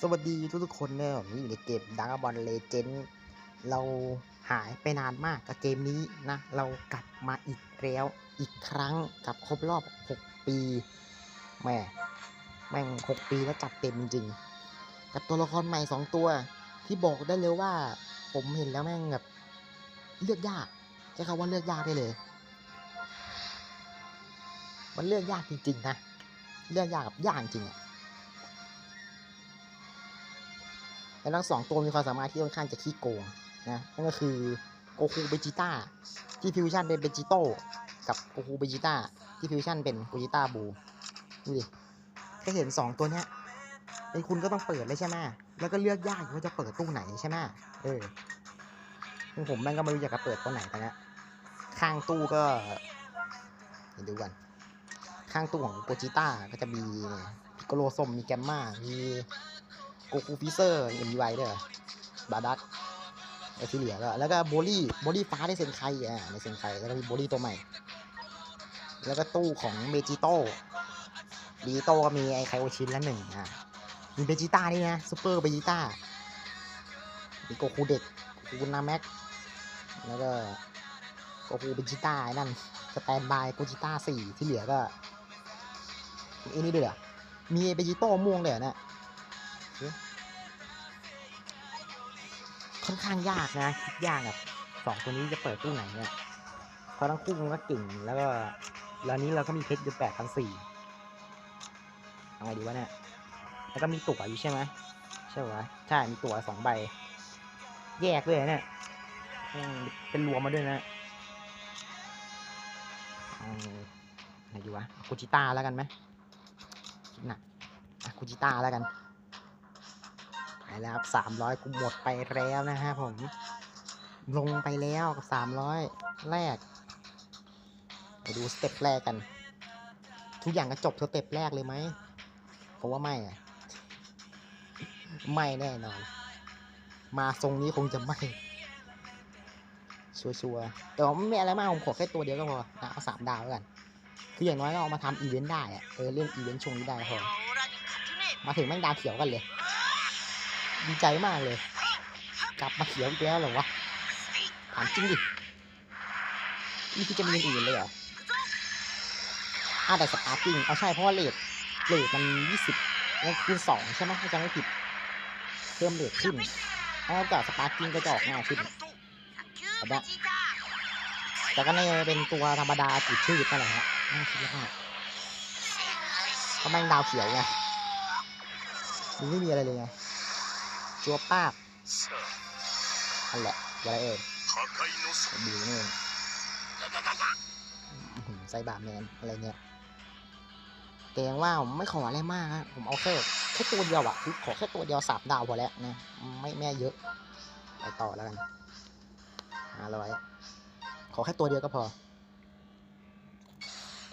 สวัสดีทุกทุกๆคนเนี่อยู่ในเกมดังบอลเลเจนด์เราหายไปนานมากกับเกมนี้นะ เรากลับมาอีกแล้วอีกครั้งกับครบรอบ 6 ปีแหม่แม่ง 6 ปีแล้วจัดเต็มจริง กับตัวละครใหม่ 2 ตัวที่บอกได้เลยว่า ผมเห็นแล้วแม่งแบบเลือกยากใช้คำว่าเลือกยากได้เลย มันเลือกยากจริงๆนะ เลือกยากกับยากจริงอะ และทั้งสองตัวมีความสามารถที่ค่อนข้างจะขี้โกงนะนั่นก็คือโกคูเบจิต้าที่ฟิวชั่นเป็นเบจิโต้กับโกคูเบจิต้าที่ฟิวชั่นเป็นโกจิต้าบูดูดิแค่เห็นสองตัวเนี้ยไอ้คุณก็ต้องเปิดเลยใช่ไหมแล้วก็เลือกยากว่าจะเปิดตู้ไหนใช่ไหมเออมึงผมแม่งก็ไม่รู้อยากจะเปิดตัวไหนตอนเนี้ยข้างตู้ก็เดี๋ยวดูกันข้างตู้ของโกจิต้าก็จะมีพิโกโลสมมีแกมมามี กคูฟิเซอร์เอ็มวีไวด้วยเหรอบาดักไอที่เหลือก็แล้วก็โบลี่โบลี่ฟ้าได้เซนไคอ่าในเซนไคแล้วก็มีโบลี่ตัวใหม่ แล้วก็ตู้ของเมจิโต้เบจิโต้ก็มีไอไคโอชินละหนึ่งอ่ามีเบจิต้านี่นะซูเปอร์เบจิต้ามีโกคูเด็กโกคูนาแม็กแล้วก็โกคูเบจิต้าไอ้นั่นสแตนบายโกจิต้าสี่ที่เหลือก็อ้นี่ด้วยเหรอมีเบจิโต้ม่วงเลยเหรอเนี่ย ค่อนข้างยากนะคิดยากแบบสองตัวนี้จะเปิดตู้ไหนเนี่ยเพราะทั้งคู่มันก็เก่งแล้วก็แล้วนี้เราก็มีเพชรอยู่แปดพันสี่เอาไงดีวะเนี่ยแล้วก็มีตั๋วอยู่ใช่ไหมใช่ปะใช่มีตั๋วสองใบ แยกเลยนะเนี่ยเป็นรวมมาด้วยนะเอาไหนดีวะคูจิต้าแล้วกันไหมหนักอะคูจิต้าแล้วกัน แล้วครับสามร้อยกูหมดไปแล้วนะฮะผม ลงไปแล้วกับสามร้อยแรกไปดูสเต็ปแรกกัน ทุกอย่างก็จบสเต็ปแรกเลยไหมผมว่าไม่อะไม่แน่นอน มาทรงนี้คงจะไม่ชัวร์แต่ว่าไม่อะไรมากผมขอแค่ตัวเดียวก็พอนะเอาสามดาวกัน คืออย่างน้อยเราเอามาทำอีเวนต์ได้อะเออเล่นอีเวนต์ช่วงนี้ได้พอมาถึงแม่งดาวเขียวกันเลย ดีใจมากเลย กลับมาเขียวอีกแล้วเหรอวะถามจริงดินี่คือจะมีอย่างอื่นเลยเหรออ่าแต่สปาร์กิ้งเอาใช่เพราะว่าเลทเลทมันยี่สิบมันคูณสองใช่ไหมถ้าจำไม่ผิด เพิ่มเลทขึ้นถ้ากับสปาร์กิ้งก็จะออกง่ายขึ้นเอาละแต่ก็ในเป็นตัวธรรมดาติดชื่อนั่นแหละฮะน่าคิดมากเพราแม่งดาวเขียวไงมันไม่มีอะไรเลยไง จัวป้าบนั่นแหละอะไรเองดีนี่ใส่บาแมนอะไรเงี้ยแกงว่าไม่ขออะไรมากฮะผมเอาแค่แค่ตัวเดียวอะคือขอแค่ตัวเดียวสามดาวพอแล้วนะไม่แม่เยอะ ไปต่อแล้วกันหาร้อยขอแค่ตัวเดียวก็พอ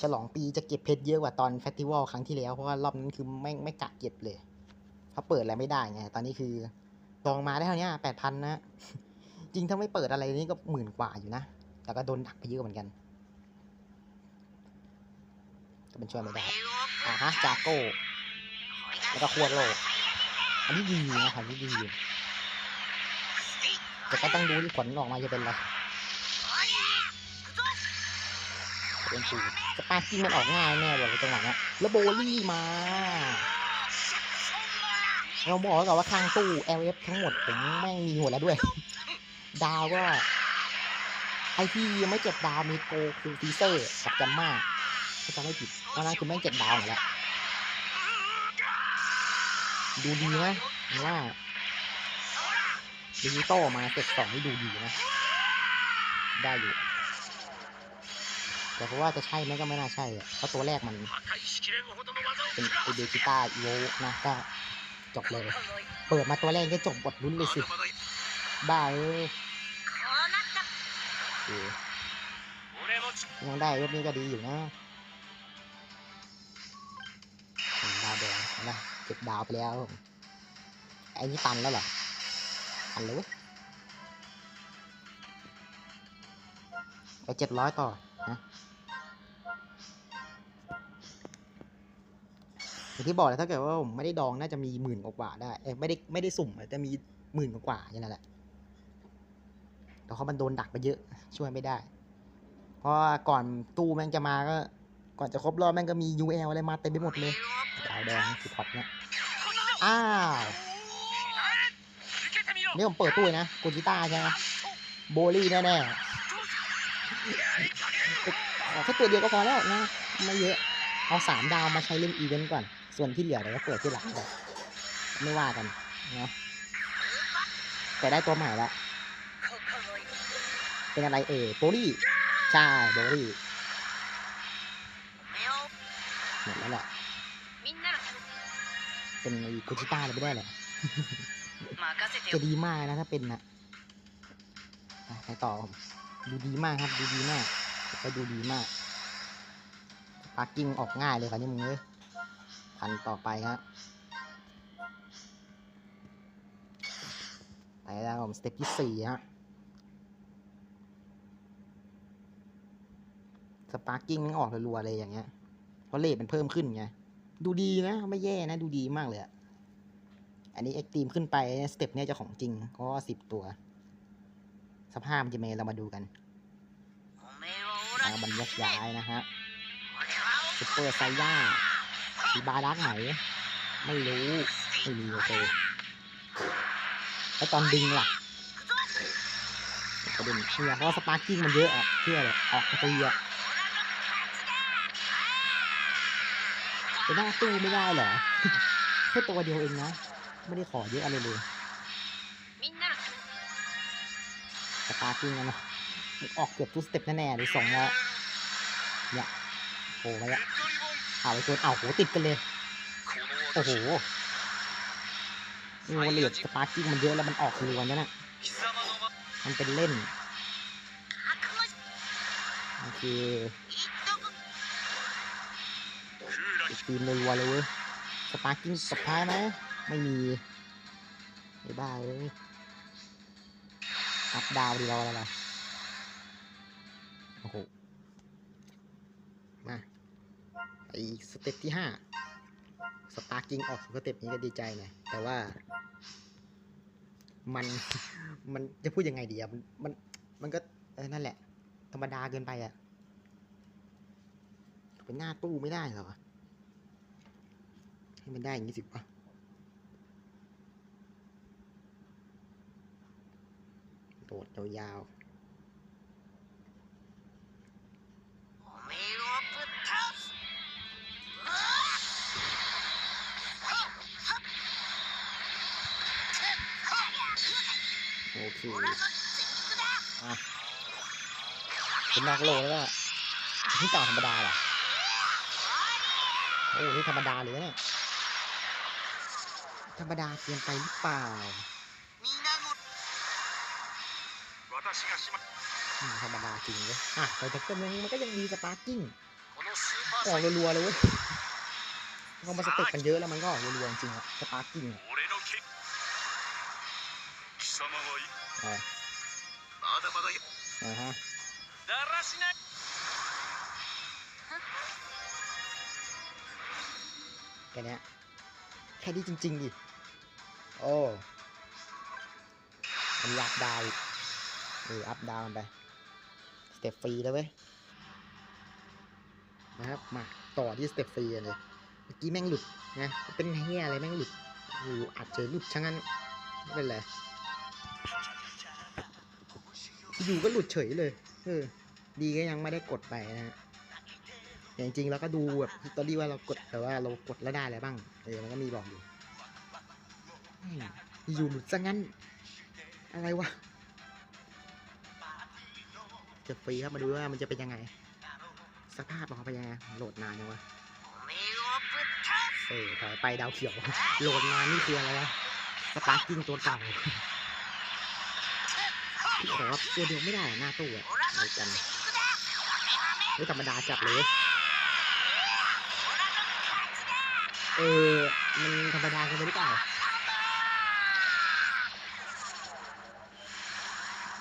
ฉลองปีจะเก็บเพชรเยอะกว่าตอนเฟสติวัลครั้งที่แล้ว เพราะว่ารอบนั้นคือไม่ไม่กะเก็บเลย เพราะเปิดอะไรไม่ได้ไง ตอนนี้คือ ลองมาได้เท่านี้แปดพันนะจริงถ้าไม่เปิดอะไรนี่ก็หมื่นกว่าอยู่นะ แต่ก็โดนดักไปเยอะเหมือนกัน ก็เป็นช่วยไม่ได้อ่าฮะจากโก้ แล้วก็ควดโลก อันนี้ดีนะครับนี่ดีอยู่แต่ก็ต้องดูที่ผลออกมาจะเป็นอะไรเป็นสูสปาร์กิ้งมันออกง่ายแน่เลยจังหวะนี้แล้วโบลี่มา เราบอกกันว่าข้างตู้ LF ทั้งหมดผมแม่งมีหมดแล้วด้วย ดาวก็ ไอที่ยังไม่เจ็ดดาวมีโกคูฟีเซอร์กับจัมมาถ้าจำไม่ผิดตอนนั้นคือแม่งเจ็ดดาวหมดแล้วดูดีนะว่าดีโตอมาเจ็ดสองที่ดูดีนะ ได้อยู่ แต่เพราะว่าจะใช่ไหมก็ไม่น่าใช่เพราะตัวแรกมัน เป็นเดจิต้าอีโวนะก็ จบเลย เปิดมาตัวแรกก็จบบทลุ้นเลยสิบ้าเอ้ยยังได้รว็บนี้ก็ดีอยู่นะดาวแดงนะเก็บดาวไปแล้วไอ้นี่ตันแล้วเหรอตันเลยไปเจ็ดร้อยต่อางที่บอกเลยถ้าเกิดว่าผมไม่ได้ดองน่าจะมีหมื่นกว่าได้ไม่ได้ไม่ได้สุ่มแต่มีหมื่นกว่าอย่างนั้นแหละแต่เขามันโดนดักไปเยอะ ช่วยไม่ได้ เพราะก่อนตู้แม่งจะมาก็ ก่อนจะครบรอบแม่งก็มี UL อะไรมาเต็มไปหมดเลยดาวแดงสิพอตเนี่ยอ้าวนี่ผมเปิดตู้นะกูจิต้าใช่ไหมโบลี่แน่ๆขอแค่ตัวเดียวก็พอแล้วนะไม่เยอะ เอาสามดาวมาใช้เล่นอีเวนต์ก่อน ส่วนที่เหลือเดี๋ก็เปิดที่หลังแบบไม่ว่ากันเนาะแต่ได้ตัวใหม่แล้วเป็นอะไรเอ่โบลี่ใช่โบลี่หมดแล้วแหละเป็นไอ้กูชิต้าเลยไม่ได้เลยจะดีมากนะถ้าเป็นนะไปต่อดูดีมากครับ ดูดีมากก็ดูดีมากปาร์กิ้งออกง่ายเลยครับนี่มึงเลย คันต่อไปฮะไปแล้วผมสเต็ปที่สี่ฮะสปาร์กิ้งมันออกรัวๆเลยอย่างเงี้ย เพราะเลทมันเพิ่มขึ้นไง ดูดีนะ ไม่แย่นะ ดูดีมากเลยอะอันนี้เอ็กตีมขึ้นไปสเต็ปเนี้ยจะของจริงก็สิบตัว สภาพจะเมเรามาดูกันมันยักย้ายนะฮะซุปเปอร์ไซย่า สีบาร์ดักไหน ไม่รู้ไม่มีโอเคแล้วตอนดึงล่ะประเด็นเชื่อเพราะสปาร์กิ้งมันเยอะอะเชื่อเลยออกกระตีอะไปน้าตู้ไม่ได้เหรอแค่ตัวเดียวเองนะ ไม่ได้ขอเยอะอะไรเลยสปาร์กิ้งนะเนาะออกเกือบทุกสเต็ปแน่ๆเลยสองแล้วเนี่ยโผล่ไปอะ เอาไปชนเอาโหติดกันเลย โอ้โหนี่วันเหลือสปาร์กิ้งมันเยอะแล้วมันออกคือวันนี้นะมันเป็นเล่นโอเคตีนรัวเลยเว้ยสปาร์กิ้งสุดท้ายไหมไม่มีไม่บ้าเลยอัพดาวดีเราอะไรล่ะ ไอสเต็ปที่ห้าสปาร์กิ้งออกสเต็ปนี้ก็ดีใจไงแต่ว่า มันมันจะพูดยังไงดีอะมันมันมันก็เออนั่นแหละ ธรรมดาเกินไปอะเป็นหน้าตู้ไม่ได้เหรอให้มันได้อย่างนี้สิวะโดดยาว เป็นนอกโลกแล้วนะที่ต่อธรรมดาเหรอโอ้นี่ธรรมดาเลยเนี่ยธรรมดาเกินไปหรือเปล่าธรรมดาจริงเลยอะแต่แท็กเตอร์มันก็ยังมีสปาร์กิ้งออกรัวๆเลยเว้ยพอมาสเต็ปกันเยอะแล้วมันก็รัวๆจริงอะสปาร์กิ้งอะอ่าฮะ だらしない แค่เนี้ยแค่นี้จริง ๆ ดิ โอ้มันยักดาวอีกเอออัพดาวมันไป สเต็ปฟรีแล้วเว้ย นะครับ มาต่อที่สเต็ปฟรีกันเลย เมื่อกี้แม่งหลุดนะ เป็นเฮียอะไรแม่งหลุดอยู่อัดเจอหลุดช่างนั้นไม่เป็นไร อยู่ก็หลุดเฉยเลย คือดีก็ยังไม่ได้กดไปนะฮะอย่างจริงเราก็ดูแบบตอรี่ว่าเรากดแต่ว่าเรากดแล้วได้อะไรบ้างเออมันก็มีบอกอยู่อยู่หลุดซะงั้น อะไรวะจะฟรีครับมาดูว่ามันจะเป็นยังไง สภาพของเขาเป็นยังไงโหลดนานยังวะเออถอยไปดาวเขียว โหลดนานนี่คืออะไรวะสตาร์กิ้งตัวเก่าขอตัวเดียวไม่ได้หน้าตู้อะ ไม่กันไม่ธรรมดาจับเลย เออ มันธรรมดาเกินไปหรืเปล่า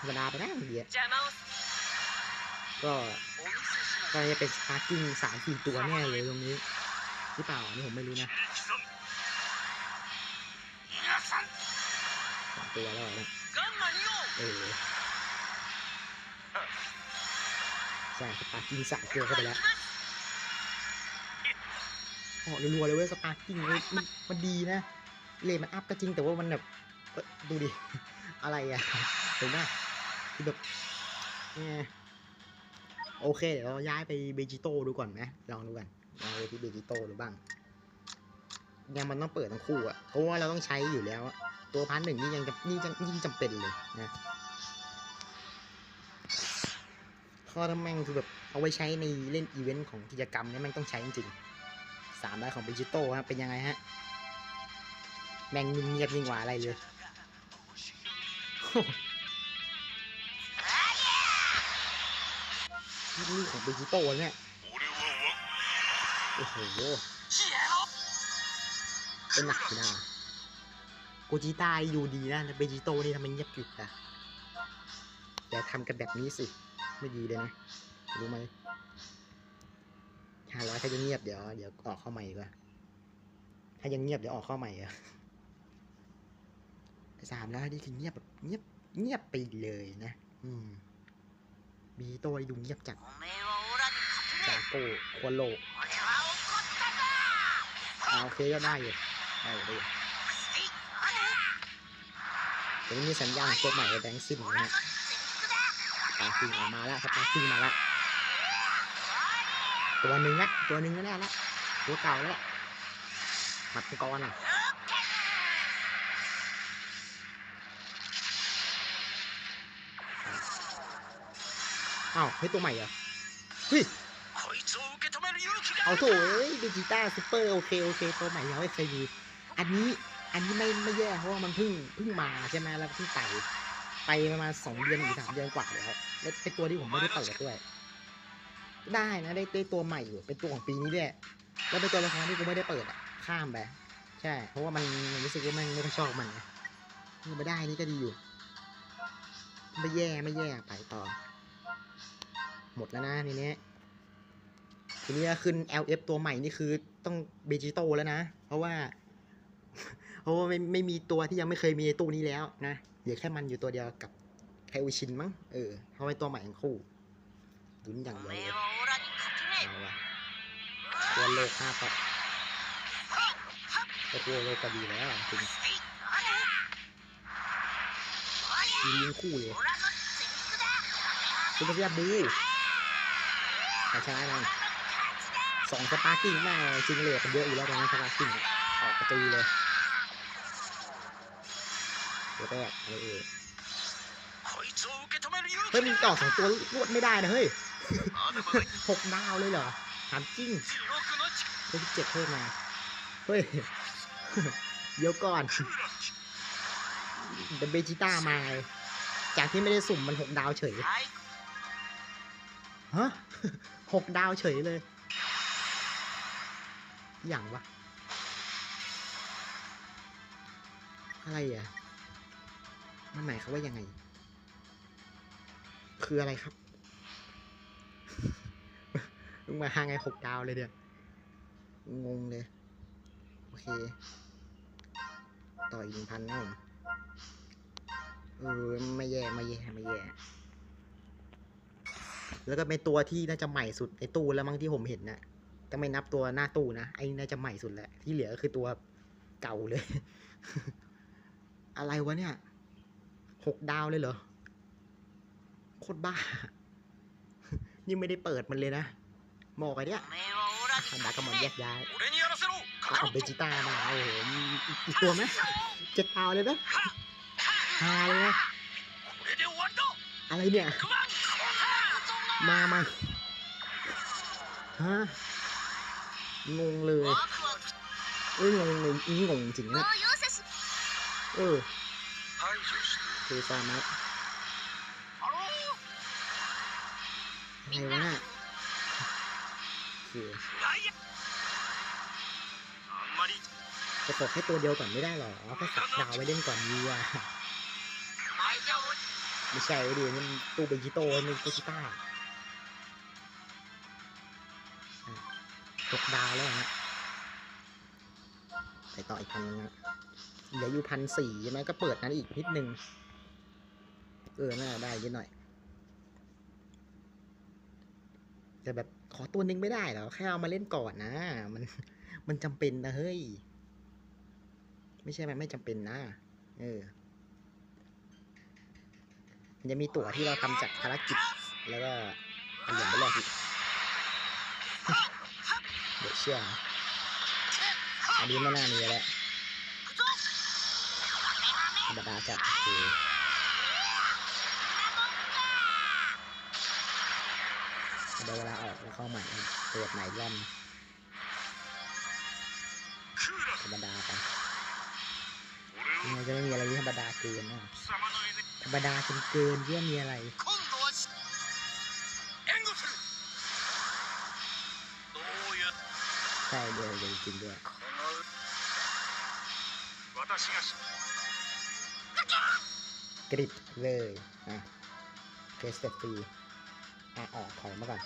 ธรรมดาไปนะเดียก็ก็จะเป็นสปาร์กิ้งสามสี่ตัวแน่เลยตรงนี้ หรือเปล่านี่ผมไม่รู้นะสองตัวแล้วนะเออ ใช่สปาร์กิ้งสามตัวเข้าไปแล้วออกรัวๆเลยเว้ยสปาร์กิ้งเว้ยมันมันดีนะเลมันอัพก็จริงแต่ว่ามันแบบดูดิ อะไรอะเห็นไหมคือแบบโอเคเดี๋ยวเราย้ายไปเบจิโต้ดูก่อนไหมลองดูกันลองไปที่เบจิโต้ดูบ้างยังมันต้องเปิดทั้งคู่อะเพราะว่าเราต้องใช้อยู่แล้วอะตัวพันหนึ่งนี่ยังจะนี่ยังยิ่งจำเป็นเลยนะ ข้อาะถ้าแม่งคือแบบเอาไว้ใช้ในเล่นอีเวนต์ของกิจกรรมเนี่ยแม่งต้องใช้จริงๆสามได้ของเบจิโต้ฮะเป็นยังไงฮะ แม่งเงียบยิ่งกว่าอะไรเลยนี่ของดิจิโต้เนี่ยโอ้โหเป็นหนักนะกูจิต้าอยู่ดีนะเบจิโต้นี่ทำไมเงียบกริบนะแต่ทำกันแบบนี้สิ ไม่ดีเลยนะ รู้ไหมห้าร้อยถ้ายังเงียบเดี๋ยวเดี๋ยวออกเข้าใหม่ดีกว่า ถ้ายังเงียบเดี๋ยวออกเข้าใหม่อะสามร้อยนี่คือเงียบแบบเงียบเงียบไปเลยนะ อืม มีตัวดูเงียบจัดจากโก้ควนโลโอเคก็ได้อยู่ได้อยู่ได้อยู่ตรงนี้สัญญาณตัวใหม่แบงค์ซิมนะฮะากิ้งออกมาแล้วสปาซึ่งมาละตัวหนึ่งละตัวหนึ่งก็ได้ละตัวเก่าแล้วหมัดกรอะเอ้าวเฮ้ยตัวใหม่เหรอเฮ้ยเอาโถดูจิต้าซูเปอร์โอเคโอเคตัวใหม่ยังไม่เคยดีอันนี้อันนี้ไม่ไม่แย่เพราะว่ามันเพิ่งเพิ่งมาใช่ไหมแล้วเพิ่งไต่ ไปประมาณสองเดือนหรือสามเดือนกว่าแล้วแล้วเป็นตัวที่ผมไม่ได้เปิดด้วย ได้นะได้ได้ตัวใหม่อยู่เป็นตัวของปีนี้ด้วยแล้วเป็นตัวละครที่กูไม่ได้เปิดอะข้ามไปใช่ เพราะว่ามันรู้สึกว่ามันไม่ค่อยชอบมันไงนี่ได้นี่ก็ดีอยู่ไม่แย่ไม่แย่ไปต่อ หมดแล้วนะทีนี้ทีนี้ขึ้น LF ตัวใหม่นี่คือต้องเบจิโตแล้วนะ เพราะว่า เพราะว่าไม่ไม่มีตัวที่ยังไม่เคยมีตู้นี้แล้วนะ เหลือแค่มันอยู่ตัวเดียวกับไคโอชินมั้งเออเขาไปตัวใหม่ทั้งคู่ลุ้นอย่างเดียวเลยเอาละตัวโลกห้าปะอก็ตัวโลกก็ดีแล้วจริงยิงคู่เลยคุณพระยาบูกระชายมัสองสปาร์กิ้งแม่จริงเลยมันเยอะอยู่แล้วตอนนี้สปาร์กิ้งออกประตูเลยัวแรกเองเฮ้ยมีต่อสองตัวรวดไม่ได้นะเฮ้ยหกดาวเลยเหรอถามจริงเฮ้ยเจ็ดเพิ่มมาเฮ้ยเดี๋ยวก่อนเดเบจิต้ามาจากที่ไม่ได้สุ่มมันหกดาวเฉยฮะหกดาวเฉยเลย อย่างวะ อะไรอะ มันหมายควาว่ายังไง คืออะไรครับ มึงมาหาไงหกดาวเลยเดียวงงเลย โอเค ต่ออีกหนึ่งพันนะผมเออไม่แย่ไม่แย่ไม่แย่ แล้วก็เป็นตัวที่น่าจะใหม่สุดในตู้แล้วมั้งที่ผมเห็นนะแต่ไม่นับตัวหน้าตู้นะไอ้นี่น่าจะใหม่สุดแหละที่เหลือก็คือตัวเก่าเลย อะไรวะเนี่ย หกดาวเลยเหรอ โคตรบ้านี่ไม่ได้เปิดมันเลยนะหมอกไอเนี้ยธรรดาก็มันแยกย้ายเอาเบจิต้ามาโอ้โหอีกตัวไหมเจ็ดดาวเลยนะฮาเลยนะอะไรเนี่ย มามาฮะงงเลย เอ้ยงงงงงงจริงนะเออ คือสามารถอะไรวะน่ะคือจะตกแค่ตัวเดียวก่อนไม่ได้หรอแค่สับดาวไว้เล่นก่อนดีกว่าไม่ใช่ดิมันตู้เบจิโต้มันกูชิต้าตกดาวแล้วฮะไปต่ออีกพันนึงฮะเหลืออยู่พันสี่ใช่ไหมก็เปิดนั้นอีกนิดนึง ออน่าได้เยอะหน่อย แต่แบบขอตัวนึงไม่ได้เหรอแค่เอามาเล่นก่อนนะ มันมันจำเป็นนะเฮ้ย ไม่ใช่มันไม่จำเป็นนะ เออ มันจะมีตั๋วที่เราทำจากภารกิจ แล้วก็เอาเหรียญไปแลกอีกเดี๋ยวเชื่ออันนี้ไม่น่ามีแล้วธรรมดาจัดคือเเดี๋ยวเวลาออกแล้วเข้าใหม่ตรวจใหม่ย่อนธรรมดาไปมันจะไม่มีอะไรที่ธรรมดาเกินนะธรรมดาจนเกินเยี่ยมีอะไรใช่เลยจริงด้วยกริบเลยอะเกสเตอร์ฟี อะออกของมาก่อน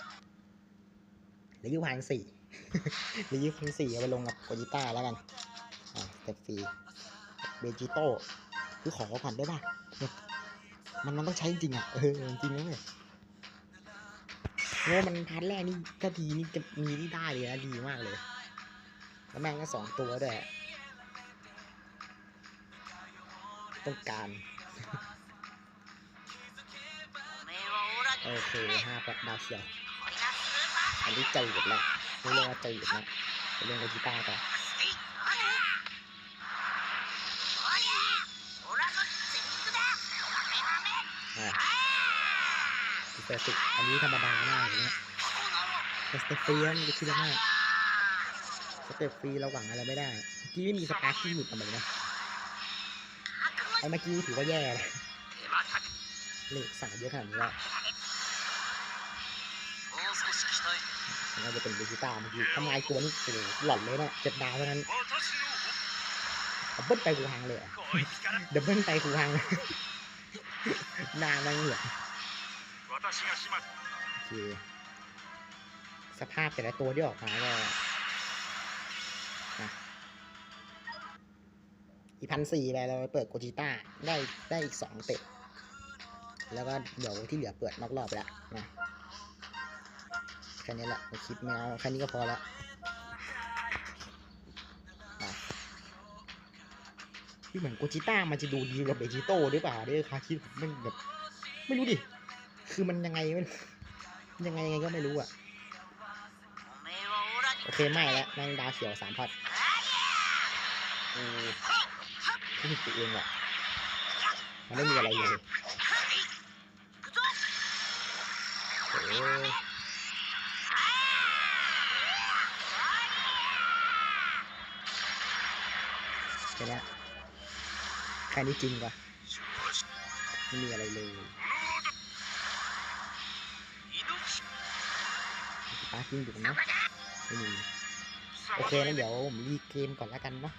หลือยี่พันสี่หลือยี่พันสี่เอาไปลงกับโกจิต้าแล้วกันอะเตฟรีเบจิโต้คือขอก่อนได้ป่ะมันมันต้องใช้จริงอะเออจริงนะเลยเพราะมันพาร์ทแรกนี่ก็ดีนี่จะมีที่ได้เลยนะดีมากเลย แล้วแม่งก็สองตัวด้วยต้องการ โอเคห้าแปดดาวเสียมอันนี้จหยุดแล้วไม่เรียกว่าจืดนะเรียกว่ากีตาร์ต่อเฟสิกอันนี้ธรรมดามากเลยเนี่ยสเตปฟรีนี่คิอมากสเตปฟรีเราหวังอะไรไม่ได้กี้ไม่มีสปาร์ที่หยุดออกมาเลยนะไอ้เมื่อกี้ถือว่าแย่เลยเลขสามเยอะขนาดนี้แล้ว น่าจะเป็นลูจิต้าเมื่อกี้ทำลายตัวนี่โอ้หล่อนเลยนะเจ็ดดาวเท่านั้นบเบิ้ลไปคูหังเลยเดับเบิ้ลไปคูหังนานม่งเหลือโอเคสภาพแต่ละตัวที่ออกมาก็อีพันสี่ไปเราไปเปิดโกจิต้าได้ได้อีกสองเตะแล้วก็เดี๋ยวที่เหลือเปิดนอกรอบแล้วนะ แค่นี้แหละไม่คิดไม่เอาแค่นี้ก็พอละที่เหมือนโกจิต้ามันจะดูดีกับเบจิโต้หรือเปล่าเด้อคาคิดมันแบบไม่รู้ดิ คือมันยังไงมันยังไงไงก็ไม่รู้อะ โอเคไม่ละนั่งดาเสียวสามพัดอือรู้สึกเองอะมันไม่มีอะไรเลยโอ้ ชนะแค่นี้จริงปะไม่มีอะไรเลยปาจริงอยู่นะไม่มีโอเคนะเดี๋ยวผมรีเกมก่อนแล้วกันเนาะ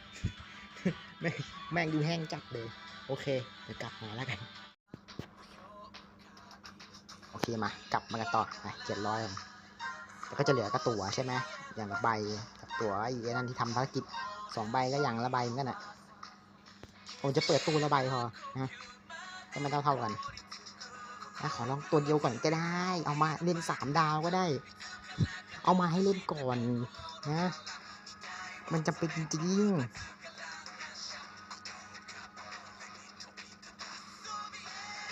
แม่งดูแห้งจัดเลย โอเคเดี๋ยวกลับมาแล้วกัน โอเคมากลับมากันต่อไปเจ็ดร้อยแล้วก็จะเหลือกระตัวใช่ไหมอย่างละใบกับตัวไอีกนั่นที่ทำภารกิจ สองใบก็อย่างละใบเหมือนกันอะผมจะเปิดตู้ละใบพอนะให้มันเท่าเท่ากันนะขอลองตัวเดียวก่อนก็ได้ เอามาเล่นสามดาวก็ได้ เอามาให้เล่นก่อนนะ มันจะเป็นจริง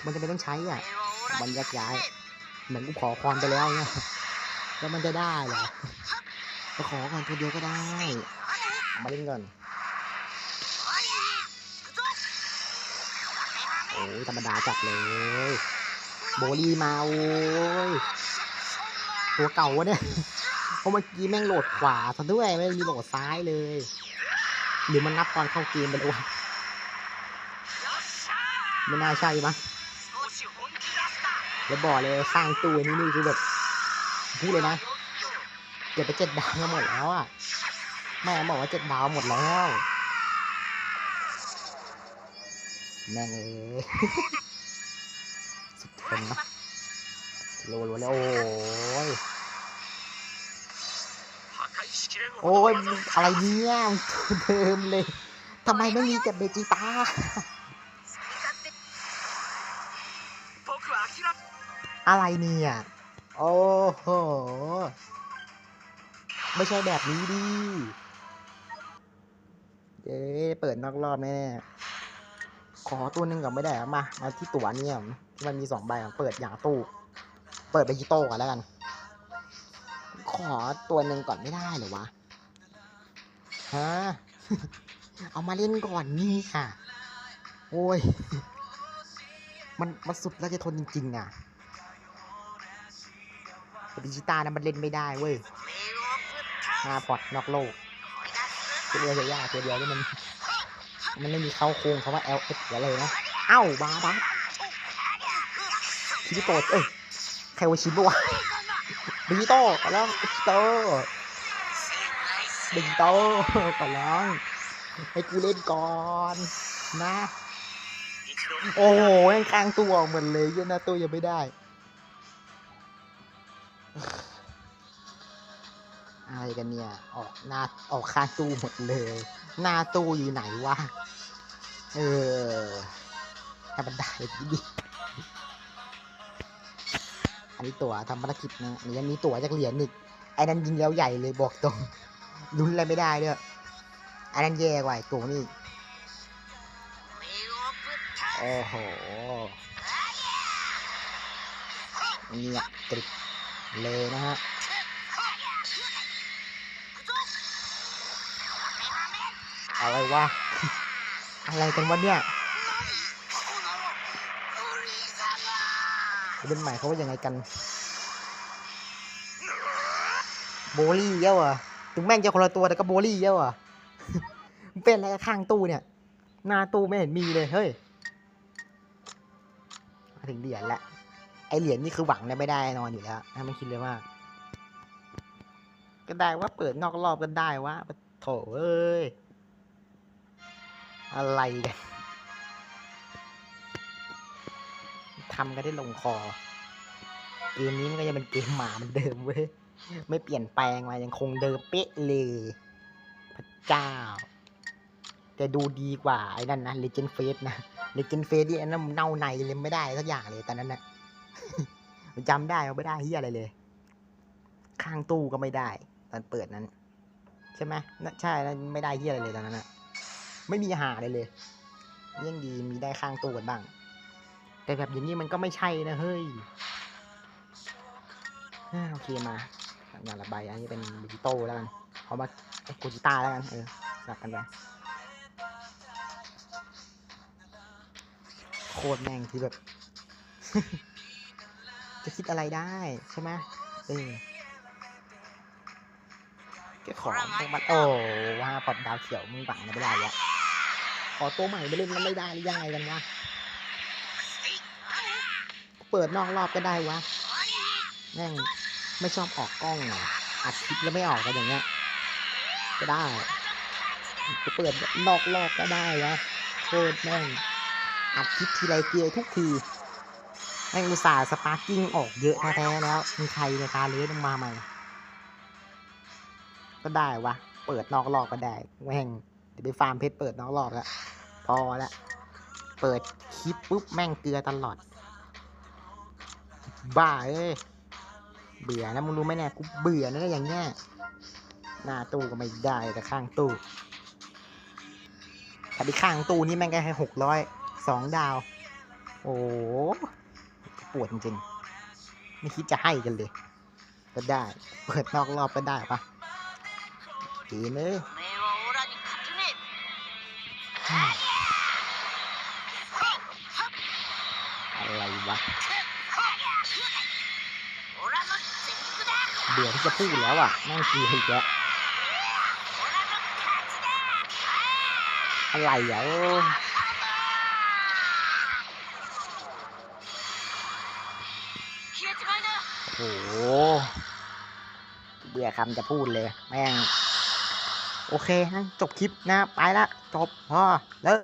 มันจะไม่ต้องใช้อะ มันยักย้าย เหมือนกูขอความไปแล้วเนี่ย แล้วมันจะได้เหรอขอก่อนตัวเดียวก็ได้ มาเล่นก่อนโอ้ยธรรมดาจัดเลย โบลี่มาโอ้ยตัวเก่าวะเนี่ยเพราะเมื่อกี้แม่งโหลดขวาซะด้วยไม่มีโหลดซ้ายเลย หรือมันนับตอนเข้าเกมไปด้วยไม่น่าใช่มั้งแล้วบอกเลยสร้างตัวนี้นี่คือแบบพูดเลยนะเกือบไปเจ็ดดาวมาหมดแล้วอะ แม่บอกว่าเจ็ดดาวหมดแล้ว แม่งเอ้สุดทนนะโลโลแล้วโอ้ยโอ้ยอะไรเนี่ยเดิมเลยทำไมไม่มีเจ็บเบจิต้าอะไรเนี่ย โอ้โห ไม่ใช่แบบนี้ดิ เจ๊เปิดนอกรอบแน่ๆขอตัวนึงก่อนไม่ได้มา มาที่ตั๋วเนี่ยมันมีสองใบเปิดอย่างตู้ เปิดไปที่โต้กันแล้วกัน ขอตัวหนึ่งก่อนไม่ได้หรอวะฮะเอามาเล่นก่อนนี่ค่ะ โอ้ย มันมันสุดแล้วจะทนจริงๆอะดิจิตานะมันเล่นไม่ได้เว้ยหาพอดนอกโลก ตัวเดียวจะยากตัวเดียวที่มัน มันไม่มีเข้าโครงเขาว่า L F อะไรนะ เอ้าบาบัสคิริโตะเอ้ยใครวาชิบะวะดิจิโต้ก่อนแล้วดิจิโต้ดิจิโต้ก่อนแล้วให้กูเล่นก่อนนะ โอ้โหยังกลางตัวออกหมดเลยยันน้าตู้ยังไม่ได้ อะไรกันเนี่ย ออกหน้าออกข้างตู้หมดเลย หน้าตู้อยู่ไหนวะ เออธรรมดาเลดิอันนี้ตั๋วทำภารกิจนะนี่ยังมีตั๋วจากเหรียญอีกไอ้นั้นยิงแล้วใหญ่เลยบอกตรงลุ้นอะไรไม่ได้เด้วยอ้นั้นแย่กว่าตัวนี่โอ้โหเงียบกริบเลยนะฮะ อะไรวะ อะไรกันวะเนี่ยเป็นใหม่เขาว่ายังไงกัน โบลี่เยอะวะถึงแม่งจะคนละตัวแต่ก็โบลี่เยอะวะเป็นอะไรข้างตู้เนี่ย หน้าตู้ไม่เห็นมีเลย เฮ้ยมาถึงเหรียญละ ไอเหรียญนี่คือหวังได้ไม่ได้นอนอยู่แล้วถ้าม่คิดเลยว่าก็ได้ว่าเปิดนอกรอบกันได้วะโถเอ้ย อะไรกันทำกันได้ลงคอ เกมนี้มันก็ยังเป็นเกมหมาเหมือนเดิมเว้ย ไม่เปลี่ยนแปลงมายังคงเดิมเป๊ะเลย พระเจ้า แต่ดูดีกว่าไอ้นั่นนะ Legend Face นะ Legend Face ที่ไอ้นั่นเน่าในเลยไม่ได้สักอย่างเลยตอนนั้นนะจำได้เอาไม่ได้เฮียอะไรเลย ข้างตู้ก็ไม่ได้ ตอนเปิดนั้น ใช่ไหมใช่ไม่ได้เฮียอะไรเลยตอนนั้นนะ ไม่มีหาอะไรเลยยังดีมีได้ข้างตู้กันบ้าง แต่แบบอย่างนี้มันก็ไม่ใช่นะเฮ้ยโอเคมาอย่างละใบอันนี้เป็นดิจิโตแล้วกันเอามาโกจิต้าแล้วกันเออสลับกันไปโคตรแม่งที่แบบ จะคิดอะไรได้ใช่ไหมเออ แค่ขอมันโอ้ว่าพอดดาวเขียวมึงบังไม่ได้แล้วขอตัวใหม่ไปเล่นมันไม่ได้หรือยังไงกันวะเปิดนอกรอบก็ได้วะแม่งไม่ชอบออกกล้องอัดคลิปแล้วไม่ออกกันอย่างเงี้ยก็ได้จะเปิดนอกรอบก็ได้วะโคตรแม่งอัดคลิปทีไรเกลียวทุกทีแม่งอุตส่าห์สปาร์กิ้งออกเยอะแท้ๆแล้วมีใครในคาเลสต้องมาใหม่ ก็ได้วะ เปิดนอกรอบก็ได้แม่งเดี๋ยวไปฟาร์มเพชรเปิดนอกรอบแล้วพอละเปิดคลิปปุ๊บแม่งเกลือตลอด บ้าเอ้ยเบื่อนะมึงรู้ไหมเนี่ยกูเบื่อนะอย่างเงี้ยหน้าตู้ก็ไม่ได้แต่ข้างตู้แต่ที่ข้างตู้นี่แม่งแค่หกร้อยสองดาว โอ้ปวดจริงๆไม่คิดจะให้กันเลย ก็ได้ เปิดนอกรอบก็ได้ปะีอะไรวะเบื่อที่จะพูดแล้วอะนั่งเกลียดอีกอะไรอะโอ้โหเบื่อคำจะพูดเลย แม่ง โอเคงั้นจบคลิปนะ ไปละ จบพอเลิก